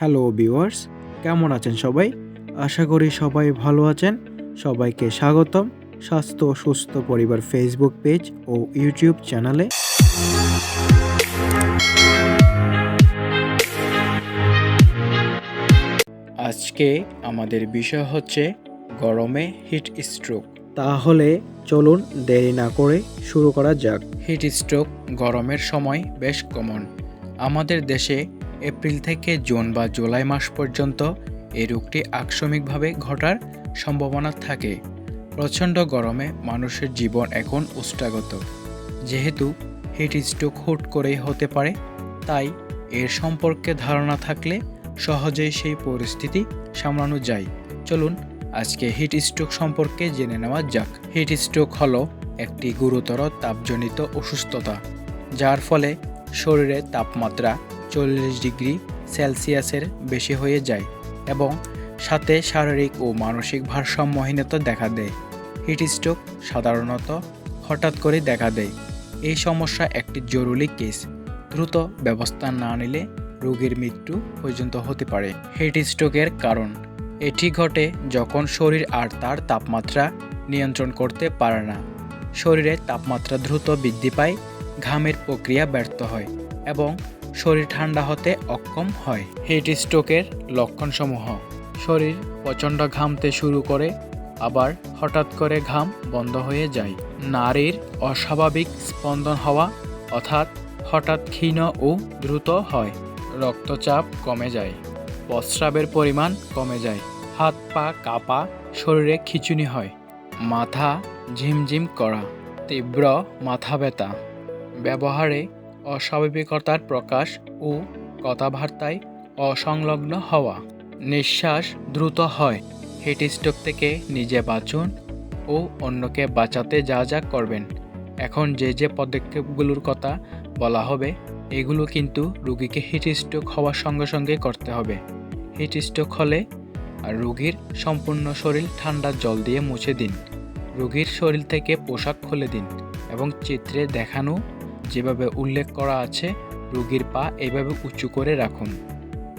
Hello viewers কেমন আছেন সবাই? আশা করি সবাই ভালো আছেন। সবাইকে স্বাগতম। স্বাস্থ্য সুস্থ পরিবার ফেসবুক পেজ ও ইউটিউব চ্যানেলে আজকে আমাদের বিষয় হচ্ছে গরমে হিট স্ট্রোক তাহলে চলুন দেরি না করে শুরু করা যাক। হিট স্ট্রোক গরমের সময় বেশ কমন আমাদের দেশে এপ্রিল থেকে জুন বা জুলাই মাস পর্যন্ত এই রোগটি আকস্মিকভাবে ঘটার সম্ভাবনা থাকে। প্রচণ্ড গরমে মানুষের জীবন এখন উষ্টাগত যেহেতু হিট স্ট্রোক হুট করেই হতে পারে, তাই এর সম্পর্কে ধারণা থাকলে সহজেই সেই পরিস্থিতি সামলানো যায়। চলুন আজকে হিট স্ট্রোক সম্পর্কে জেনে নেওয়া যাক। হিট স্ট্রোক হলো একটি গুরুতর তাপজনিত অসুস্থতা, যার ফলে শরীরে তাপমাত্রা চল্লিশ ডিগ্রি সেলসিয়াসের বেশি হয়ে যায় এবং সাথে শারীরিক ও মানসিক ভারসাম্যহীনতা দেখা দেয়। হিট স্ট্রোক সাধারণত হঠাৎ করে দেখা দেয়। এই সমস্যা একটি জরুরি কেস। দ্রুত ব্যবস্থা না নিলে রোগীর মৃত্যু পর্যন্ত হতে পারে। হিট স্ট্রোকের কারণ, এটি ঘটে যখন শরীর আর তার তাপমাত্রা নিয়ন্ত্রণ করতে পারে না। শরীরে তাপমাত্রা দ্রুত বৃদ্ধি পায়, ঘামের প্রক্রিয়া ব্যর্থ হয় এবং শরীর ঠান্ডা হতে অক্ষম হয়। হিট স্ট্রোকের লক্ষণসমূহ। শরীর প্রচণ্ড ঘামতে শুরু করে, আবার হঠাৎ করে ঘাম বন্ধ হয়ে যায়। নারীর অস্বাভাবিক স্পন্দন হওয়া অর্থাৎ হঠাৎ ক্ষীণ ও দ্রুত হয়। রক্তচাপ কমে যায়। প্রস্রাবের পরিমাণ কমে যায়। হাত পা কাঁপা শরীরে খিচুনি হয়। মাথা ঝিমঝিম করা। তীব্র মাথা ব্যথা ব্যবহারে অস্বাভাবিকতার প্রকাশ ও কথাবার্তায় অসংলগ্ন হওয়া। নিঃশ্বাস দ্রুত হয়। হিট স্ট্রোক থেকে নিজে বাঁচুন ও অন্যকে বাঁচাতে যা যা করবেন। এখন যে যে পদক্ষেপগুলোর কথা বলা হবে, এগুলো কিন্তু রুগীকে হিট স্ট্রোক হওয়ার সঙ্গে সঙ্গে করতে হবে। হিট স্ট্রোক হলে রুগীর সম্পূর্ণ শরীর ঠান্ডা জল দিয়ে মুছে দিন। রুগীর শরীর থেকে পোশাক খুলে দিন এবং চিত্রে দেখানো যেভাবে উল্লেখ করা আছে, রোগীর পা এভাবে উঁচু করে রাখুন।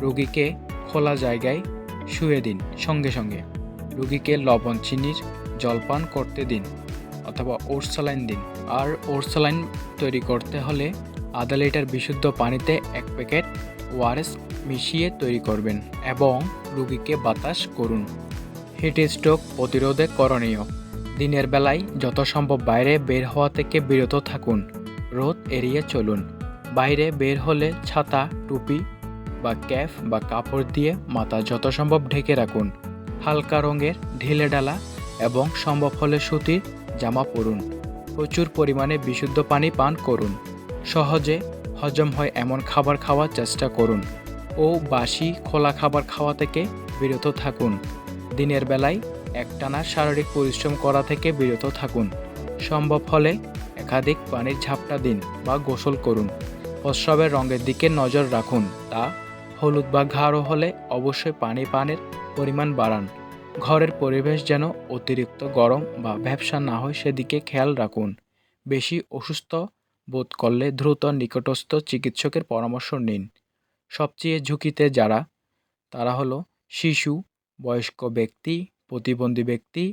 রোগীকে খোলা জায়গায় শুয়ে দিন, সঙ্গে সঙ্গে। রোগীকে লবণ, চিনির জলপান করতে দিন, অথবা ওরসালাইন দিন। আর ওরসালাইন তৈরি করতে হলে আধা লিটার বিশুদ্ধ পানিতে এক প্যাকেট ওআরএস মিশিয়ে তৈরি করবেন এবং রোগীকে বাতাস করুন। হিট স্ট্রোক প্রতিরোধে করণীয়। দিনের বেলায় যত সম্ভব বাইরে বের হওয়া থেকে বিরত থাকুন। রোদ এড়িয়ে চলুন। বাইরে বের হলে ছাতা, টুপি বা ক্যাফ বা কাপড় দিয়ে মাথা যত সম্ভব ঢেকে রাখুন। হালকা রঙের ঢিলে ডালা এবং সম্ভব হলে সুতির জামা পরুন। প্রচুর পরিমাণে বিশুদ্ধ পানি পান করুন। সহজে হজম হয় এমন খাবার খাওয়ার চেষ্টা করুন ও বাসি খোলা খাবার খাওয়া থেকে বিরত থাকুন। দিনের বেলায় একটানা শারীরিক পরিশ্রম করা থেকে বিরত থাকুন। সম্ভব হলে একাধিক পানির ঝাপটা দিন বা গোসল করুন। প্রস্রাবের রঙের দিকে নজর রাখুন, তা হলুদ বা গাঢ় হলে অবশ্যই পানি পানের পরিমাণ বাড়ান। ঘরের পরিবেশ যেন অতিরিক্ত গরম বা ব্যবসা না হয় সেদিকে খেয়াল রাখুন। বেশি অসুস্থ বোধ করলে দ্রুত নিকটস্থ চিকিৎসকের পরামর্শ নিন। সবচেয়ে ঝুঁকিতে যারা, তারা হলো শিশু, বয়স্ক ব্যক্তি, প্রতিবন্ধী ব্যক্তি,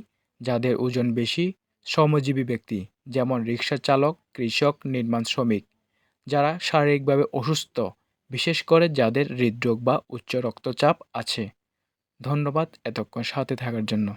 যাদের ওজন বেশি শ্রমজীবী ব্যক্তি, যেমন রিক্সা চালক, কৃষক, নির্মাণ শ্রমিক, যারা শারীরিকভাবে অসুস্থ, বিশেষ করে যাদের হৃদরোগ বা উচ্চ রক্তচাপ আছে। ধন্যবাদ এতক্ষণ সাথে থাকার জন্য।